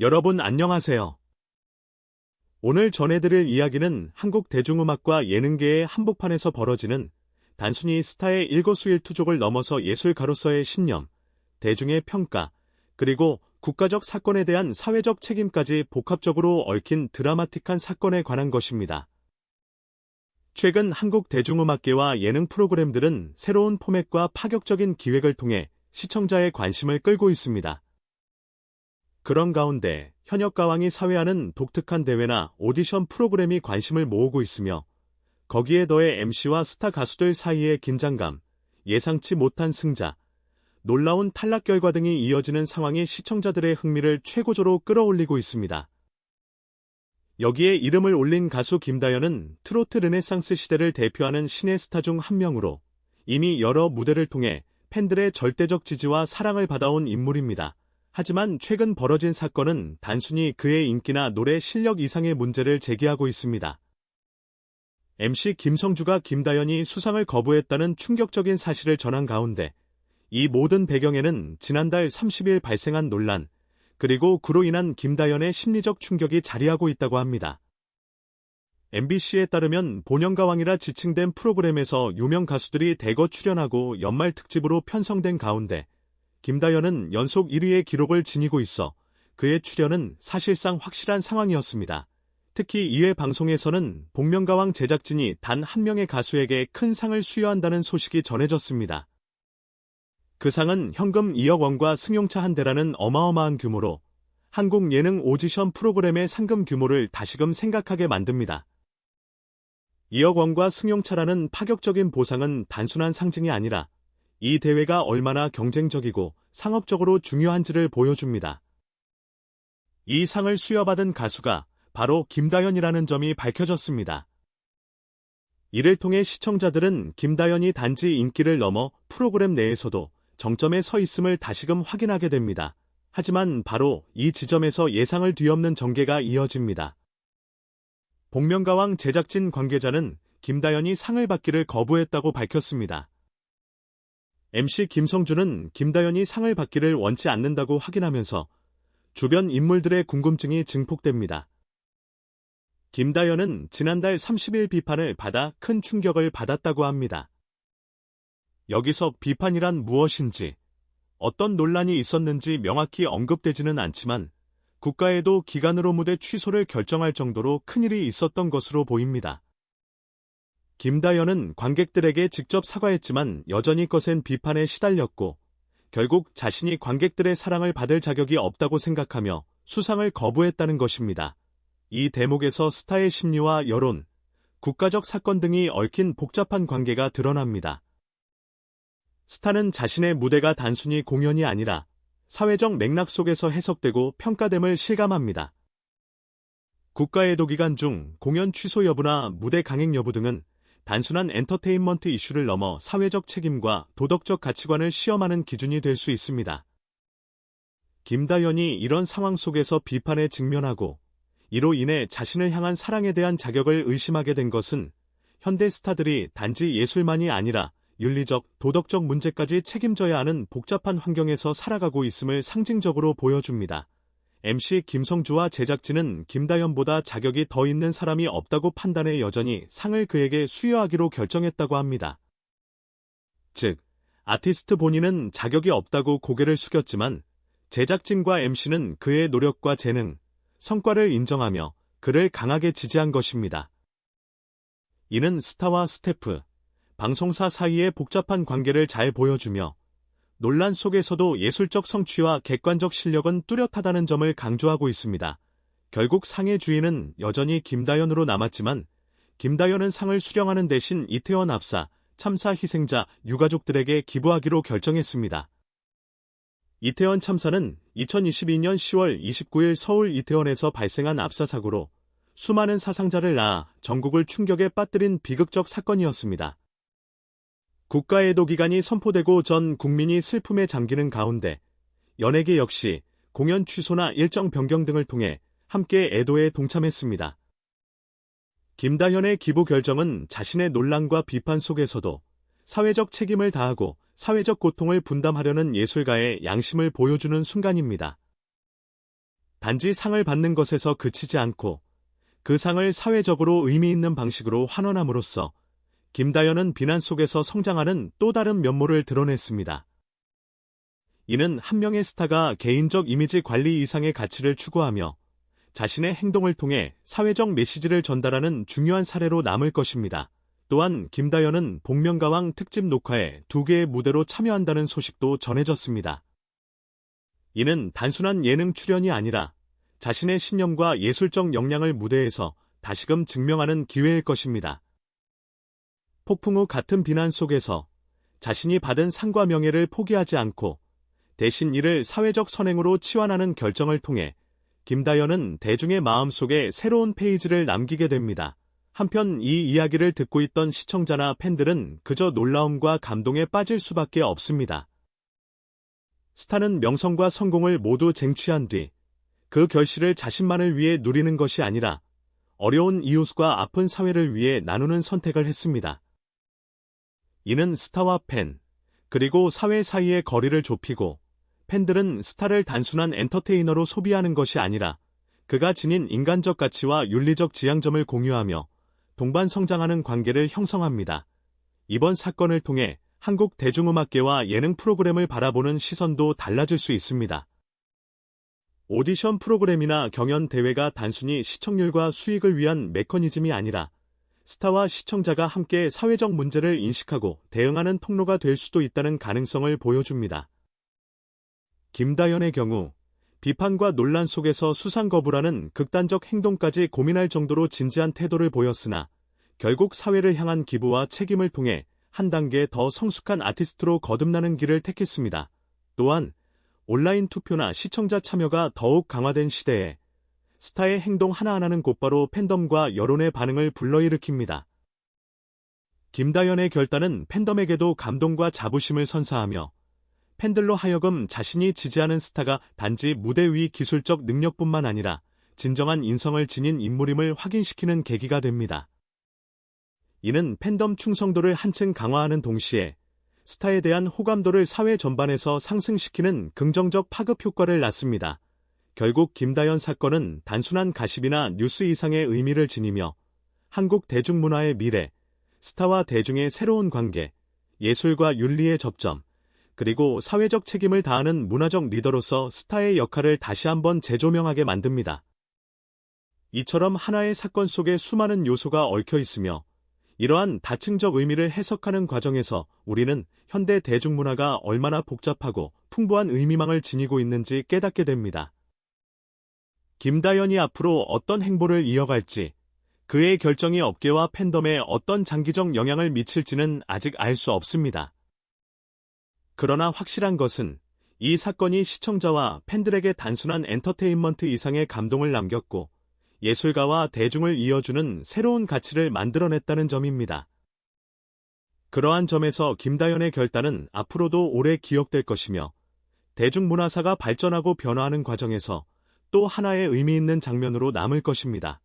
여러분 안녕하세요. 오늘 전해드릴 이야기는 한국 대중음악과 예능계의 한복판에서 벌어지는 단순히 스타의 일거수일투족을 넘어서 예술가로서의 신념, 대중의 평가, 그리고 국가적 사건에 대한 사회적 책임까지 복합적으로 얽힌 드라마틱한 사건에 관한 것입니다. 최근 한국 대중음악계와 예능 프로그램들은 새로운 포맷과 파격적인 기획을 통해 시청자의 관심을 끌고 있습니다. 그런 가운데 현역 가왕이 사회하는 독특한 대회나 오디션 프로그램이 관심을 모으고 있으며 거기에 더해 MC와 스타 가수들 사이의 긴장감, 예상치 못한 승자, 놀라운 탈락 결과 등이 이어지는 상황이 시청자들의 흥미를 최고조로 끌어올리고 있습니다. 여기에 이름을 올린 가수 김다연은 트로트 르네상스 시대를 대표하는 신의 스타 중 한 명으로 이미 여러 무대를 통해 팬들의 절대적 지지와 사랑을 받아온 인물입니다. 하지만 최근 벌어진 사건은 단순히 그의 인기나 노래 실력 이상의 문제를 제기하고 있습니다. MC 김성주가 김다연이 수상을 거부했다는 충격적인 사실을 전한 가운데 이 모든 배경에는 지난달 30일 발생한 논란, 그리고 그로 인한 김다연의 심리적 충격이 자리하고 있다고 합니다. MBC에 따르면 본영가왕이라 지칭된 프로그램에서 유명 가수들이 대거 출연하고 연말 특집으로 편성된 가운데 김다연은 연속 1위의 기록을 지니고 있어 그의 출연은 사실상 확실한 상황이었습니다. 특히 이회 방송에서는 복면가왕 제작진이 단 한 명의 가수에게 큰 상을 수여한다는 소식이 전해졌습니다. 그 상은 현금 2억 원과 승용차 한 대라는 어마어마한 규모로 한국 예능 오디션 프로그램의 상금 규모를 다시금 생각하게 만듭니다. 2억 원과 승용차라는 파격적인 보상은 단순한 상징이 아니라 이 대회가 얼마나 경쟁적이고 상업적으로 중요한지를 보여줍니다. 이 상을 수여받은 가수가 바로 김다연이라는 점이 밝혀졌습니다. 이를 통해 시청자들은 김다연이 단지 인기를 넘어 프로그램 내에서도 정점에 서 있음을 다시금 확인하게 됩니다. 하지만 바로 이 지점에서 예상을 뒤엎는 전개가 이어집니다. 복면가왕 제작진 관계자는 김다연이 상을 받기를 거부했다고 밝혔습니다. MC 김성주는 김다연이 상을 받기를 원치 않는다고 확인하면서 주변 인물들의 궁금증이 증폭됩니다. 김다연은 지난달 30일 비판을 받아 큰 충격을 받았다고 합니다. 여기서 비판이란 무엇인지, 어떤 논란이 있었는지 명확히 언급되지는 않지만 국가에도 기간으로 무대 취소를 결정할 정도로 큰일이 있었던 것으로 보입니다. 김다연은 관객들에게 직접 사과했지만 여전히 거센 비판에 시달렸고 결국 자신이 관객들의 사랑을 받을 자격이 없다고 생각하며 수상을 거부했다는 것입니다. 이 대목에서 스타의 심리와 여론, 국가적 사건 등이 얽힌 복잡한 관계가 드러납니다. 스타는 자신의 무대가 단순히 공연이 아니라 사회적 맥락 속에서 해석되고 평가됨을 실감합니다. 국가애도 기간 중 공연 취소 여부나 무대 강행 여부 등은 단순한 엔터테인먼트 이슈를 넘어 사회적 책임과 도덕적 가치관을 시험하는 기준이 될 수 있습니다. 김다연이 이런 상황 속에서 비판에 직면하고 이로 인해 자신을 향한 사랑에 대한 자격을 의심하게 된 것은 현대 스타들이 단지 예술만이 아니라 윤리적, 도덕적 문제까지 책임져야 하는 복잡한 환경에서 살아가고 있음을 상징적으로 보여줍니다. MC 김성주와 제작진은 김다연보다 자격이 더 있는 사람이 없다고 판단해 여전히 상을 그에게 수여하기로 결정했다고 합니다. 즉, 아티스트 본인은 자격이 없다고 고개를 숙였지만 제작진과 MC는 그의 노력과 재능, 성과를 인정하며 그를 강하게 지지한 것입니다. 이는 스타와 스태프, 방송사 사이의 복잡한 관계를 잘 보여주며 논란 속에서도 예술적 성취와 객관적 실력은 뚜렷하다는 점을 강조하고 있습니다. 결국 상의 주인은 여전히 김다연으로 남았지만 김다연은 상을 수령하는 대신 이태원 압사, 참사 희생자, 유가족들에게 기부하기로 결정했습니다. 이태원 참사는 2022년 10월 29일 서울 이태원에서 발생한 압사 사고로 수많은 사상자를 낳아 전국을 충격에 빠뜨린 비극적 사건이었습니다. 국가애도 기간이 선포되고 전 국민이 슬픔에 잠기는 가운데 연예계 역시 공연 취소나 일정 변경 등을 통해 함께 애도에 동참했습니다. 김다현의 기부 결정은 자신의 논란과 비판 속에서도 사회적 책임을 다하고 사회적 고통을 분담하려는 예술가의 양심을 보여주는 순간입니다. 단지 상을 받는 것에서 그치지 않고 그 상을 사회적으로 의미 있는 방식으로 환원함으로써 김다연은 비난 속에서 성장하는 또 다른 면모를 드러냈습니다. 이는 한 명의 스타가 개인적 이미지 관리 이상의 가치를 추구하며 자신의 행동을 통해 사회적 메시지를 전달하는 중요한 사례로 남을 것입니다. 또한 김다연은 복면가왕 특집 녹화에 두 개의 무대로 참여한다는 소식도 전해졌습니다. 이는 단순한 예능 출연이 아니라 자신의 신념과 예술적 역량을 무대에서 다시금 증명하는 기회일 것입니다. 폭풍 후 같은 비난 속에서 자신이 받은 상과 명예를 포기하지 않고 대신 이를 사회적 선행으로 치환하는 결정을 통해 김다연은 대중의 마음속에 새로운 페이지를 남기게 됩니다. 한편 이 이야기를 듣고 있던 시청자나 팬들은 그저 놀라움과 감동에 빠질 수밖에 없습니다. 스타는 명성과 성공을 모두 쟁취한 뒤 그 결실을 자신만을 위해 누리는 것이 아니라 어려운 이웃과 아픈 사회를 위해 나누는 선택을 했습니다. 이는 스타와 팬, 그리고 사회 사이의 거리를 좁히고 팬들은 스타를 단순한 엔터테이너로 소비하는 것이 아니라 그가 지닌 인간적 가치와 윤리적 지향점을 공유하며 동반 성장하는 관계를 형성합니다. 이번 사건을 통해 한국 대중음악계와 예능 프로그램을 바라보는 시선도 달라질 수 있습니다. 오디션 프로그램이나 경연 대회가 단순히 시청률과 수익을 위한 메커니즘이 아니라 스타와 시청자가 함께 사회적 문제를 인식하고 대응하는 통로가 될 수도 있다는 가능성을 보여줍니다. 김다연의 경우 비판과 논란 속에서 수상 거부라는 극단적 행동까지 고민할 정도로 진지한 태도를 보였으나 결국 사회를 향한 기부와 책임을 통해 한 단계 더 성숙한 아티스트로 거듭나는 길을 택했습니다. 또한 온라인 투표나 시청자 참여가 더욱 강화된 시대에 스타의 행동 하나하나는 곧바로 팬덤과 여론의 반응을 불러일으킵니다. 김다연의 결단은 팬덤에게도 감동과 자부심을 선사하며 팬들로 하여금 자신이 지지하는 스타가 단지 무대 위 기술적 능력뿐만 아니라 진정한 인성을 지닌 인물임을 확인시키는 계기가 됩니다. 이는 팬덤 충성도를 한층 강화하는 동시에 스타에 대한 호감도를 사회 전반에서 상승시키는 긍정적 파급 효과를 낳습니다. 결국 김다연 사건은 단순한 가십이나 뉴스 이상의 의미를 지니며 한국 대중문화의 미래, 스타와 대중의 새로운 관계, 예술과 윤리의 접점, 그리고 사회적 책임을 다하는 문화적 리더로서 스타의 역할을 다시 한번 재조명하게 만듭니다. 이처럼 하나의 사건 속에 수많은 요소가 얽혀 있으며 이러한 다층적 의미를 해석하는 과정에서 우리는 현대 대중문화가 얼마나 복잡하고 풍부한 의미망을 지니고 있는지 깨닫게 됩니다. 김다연이 앞으로 어떤 행보를 이어갈지, 그의 결정이 업계와 팬덤에 어떤 장기적 영향을 미칠지는 아직 알 수 없습니다. 그러나 확실한 것은 이 사건이 시청자와 팬들에게 단순한 엔터테인먼트 이상의 감동을 남겼고 예술가와 대중을 이어주는 새로운 가치를 만들어냈다는 점입니다. 그러한 점에서 김다연의 결단은 앞으로도 오래 기억될 것이며 대중문화사가 발전하고 변화하는 과정에서 또 하나의 의미 있는 장면으로 남을 것입니다.